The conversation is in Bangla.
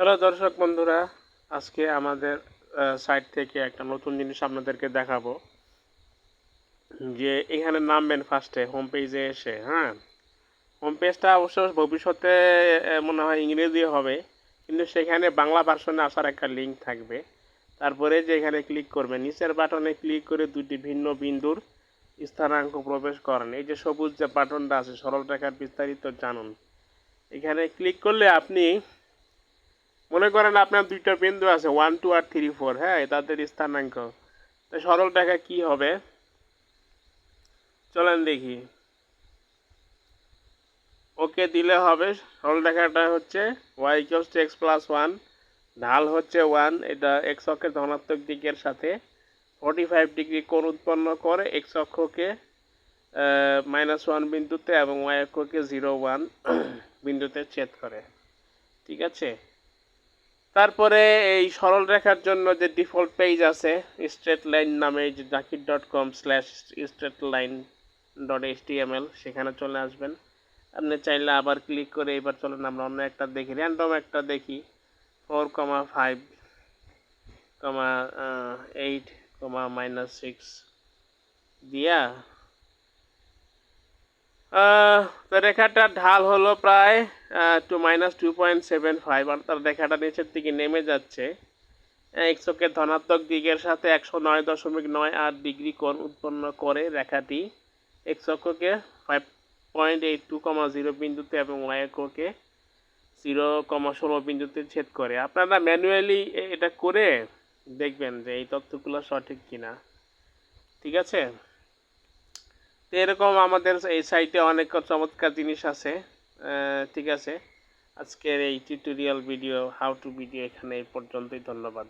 হ্যালো দর্শক বন্ধুরা, আজকে আমাদের সাইট থেকে একটা নতুন জিনিস আপনাদেরকে দেখাবো। যে এখানে নামবেন ফার্স্টে হোম পেজে এসে হ্যাঁ? হোম পেজটা অবশ্য ভবিষ্যতে মনে হয় ইংরেজি হবে, কিন্তু সেখানে বাংলা ভার্সনে আসার একটা লিঙ্ক থাকবে। তারপরে যে এখানে ক্লিক করবেন, নিচের বাটনে ক্লিক করে দুটি ভিন্ন বিন্দুর স্থানাঙ্ক প্রবেশ করেন। এই যে সবুজ যে বাটনটা আছে সরল রেখার বিস্তারিত জানুন। এখানে ক্লিক করলে আপনি মনে করেন আপনার দুইটা বিন্দু আছে ওয়ান টু আর থ্রি ফোর হ্যাঁ তাদের স্থানাঙ্ক। তো সরল রেখা কি হবে? চলেন দেখি। ওকে দিলে হবে, সরল রেখাটা হচ্ছে Y equals two X plus one ঢাল হচ্ছে ওয়ান এটা এক্স অক্ষের ধনাত্মক দিকের সাথে ফর্টি ফাইভ ডিগ্রি কোণ উৎপন্ন করে এক্স অক্ষকে মাইনাস ওয়ান বিন্দুতে এবং ওয়াই অক্ষকে জিরো ওয়ান বিন্দুতে ছেদ করে। ঠিক আছে? তারপরে এই সরল রেখার জন্য যে ডিফল্ট পেজ আছে স্ট্রেট লাইন নামে যে Zakir dot com slash straight line dot H সেখানে চলে আসবেন। আপনি চাইলে আবার ক্লিক করে এবার চলেন আমরা অন্য একটা দেখি। র্যান্ডম একটা দেখি। Four comma five comma eight comma minus six দিয়া। তো রেখাটার ঢাল হলো প্রায় two minus two point seven five অর্থাৎ রেখাটা নিচের দিকে নেমে যাচ্ছে। এক্সকে ধনাত্মক দিকের সাথে একশো নয় দশমিক নয় আট ডিগ্রি কোণ উৎপন্ন করে রেখাটি। X five point eight two comma zero বিন্দুতে এবং ওয়াই অক্ষকে জিরো কমা ষোলো বিন্দুতে ছেদ করে। আপনারা ম্যানুয়ালি এটা করে দেখবেন যে এই তথ্যগুলো সঠিক কিনা। ঠিক আছে? তো এরকম আমাদের এই সাইটে অনেক চমৎকার জিনিস আছে। ঠিক আছে। আজকের এই tutorial video how to video এখানে এই পর্যন্তই। ধন্যবাদ।